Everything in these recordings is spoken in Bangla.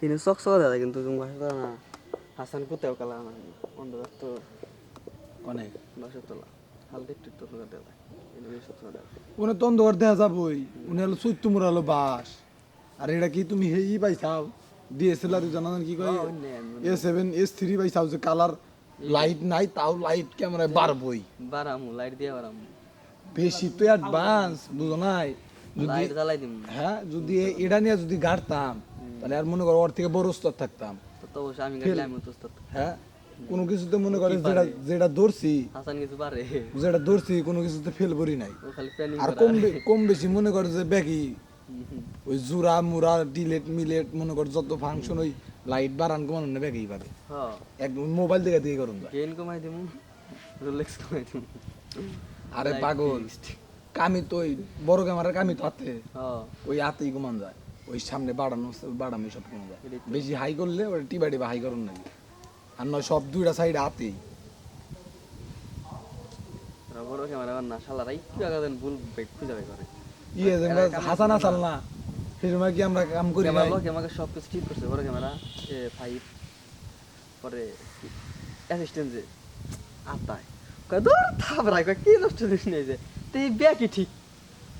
চকচকা দাদা কিন্তু তুমি বাসা তো না। হাসান কোথাও কালা না অন্ধকার তো অনেক বাসা তোলা হালকা একটু একটু অন্ধকার দাদা উনি তো অন্ধকার দেখা যাবই। উনি হলো চৈত্য মোড়া হলো বাস। আর এটা কি তুমি হেই পাইছাও? ডিএসএলআর জানান কি কয়? এ সেভেন এস থ্রি পাইছাও যে কালার লাইট নাই তাও লাইট ক্যামেরায় বাড়বই। বারামু লাইট দিয়ে বারামু বেশি তো অ্যাডভান্স বুঝো নাই? যদি লাইট জ্বালাই দিম। হ্যাঁ যদি এটা নিয়ে যদি গাড়তাম তাহলে আর মনে করো ওর থেকে বড় স্তর থাকতাম। তো তো অবশ্যই আমি গেলে আমি উস্তাদ। হ্যাঁ? কোনো কিছুতে মনে করে যেটা যেটা ধরছি হাসান কিছু পারে? যেটা ধরছি কোনো কিছুতে ফেল করি নাই। আর কম কম বেশি মনে করে যে ব্যাগি ওই জুরা মুরা ডিলেট মিলেট মনে কর যত ফাংশন ওই লাইট বাড়ান কমানো না ব্যাগেই পারে একদম মোবাইল থেকে দিয়ে করুন যায় কমাই দিমু রোলেক্স কমাই দিমু। আরে পাগল কামি তো ওই বড় ক্যামেরার কামি তো হাতে। ওই হাতেই কমান যায়। ওই সামনে বাড়ানো বাড়ানো সব কমে যায় বেশি হাই করলে ওটা টিবা টিবা হাই করুন নাকি আর নয় সব দুইটা সাইড হাতেই। ওরা বড় ক্যামেরা না শালারা একটু আগে দেন ভুল খুঁজে বের করে। ইয়ে যে হাসান না সেই সময় কি আমরা কাম করি ক্যামেরা লোক আমাকে সব কিছু ঠিক করছে বড় ক্যামেরা এ ফাইভ পরে অ্যাসিস্ট্যান্ট যে কয় দূর কি নষ্ট দিস নাই যে তুই ব্যাকি ঠিক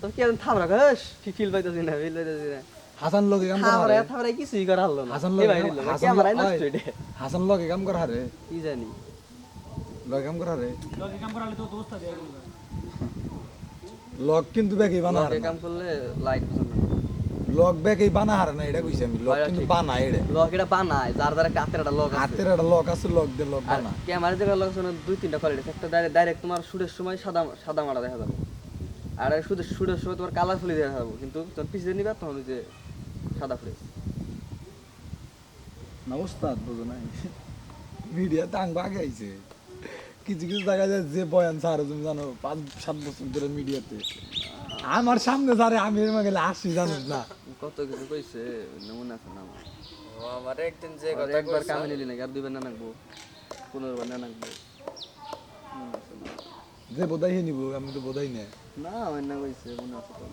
তো কি এখন থাবরা কয় "হস, ঠিক ফিল পাইতেছি না ফিল পাইতেছি না। হাসান লগে কাম করা হারে। থাবরা কিছুই করা হলো না। হাসান লগে কাম- হাসান লগে- নষ্ট ওই, হাসান লগে কাম করা হারে। কি জানি। লগে কাম করা হারে। লগ কিন্তু ব্যাগই বানা হারে কাম করলে লাইট পছন্দ লগ ব্যাগই বানা হারে না এটা কইছি আমি। লগ কিন্তু বানা এটা লক এটা বানায় যার দ্বারা কাতের একটা লক আছে। হাতের একটা লগ আছে লগ দিয়ে লগ বানা। ক্যামেরা যেটা লক আছে দুই তিনটা কোয়ালিটি একটা ডাইরেক্ট তোমার শুটের সময় সাদা সাদা মারা দেখা যাবে। আর শুধু শুটের সময় তোমার কালারফুলি দেখা যাবে। কিন্তু যখন পিছিয়ে নিবা তখন যে সাদা ফ্রেশ না ওস্তাদ বুঝো নাই। মিডিয়া টাং আগে আইছে কিছু কিছু জায়গায় যায় যে বয়ান স্যার তুমি জানো পাঁচ সাত বছর ধরে মিডিয়াতে। আমার সামনে স্যারে আমি এর গেলে আসি জানিস না। কত কিছু কইছে নমুনা আছে না আমার। ও আমার একদিন যে কথা একবার কামে নিলি নাকি আর দুইবার না নাকবো। পনেরোবার না নাকবো। না। যে বোধাই নিব আমি তো বোধাই না না অন্য কইছে মনে আছে তো।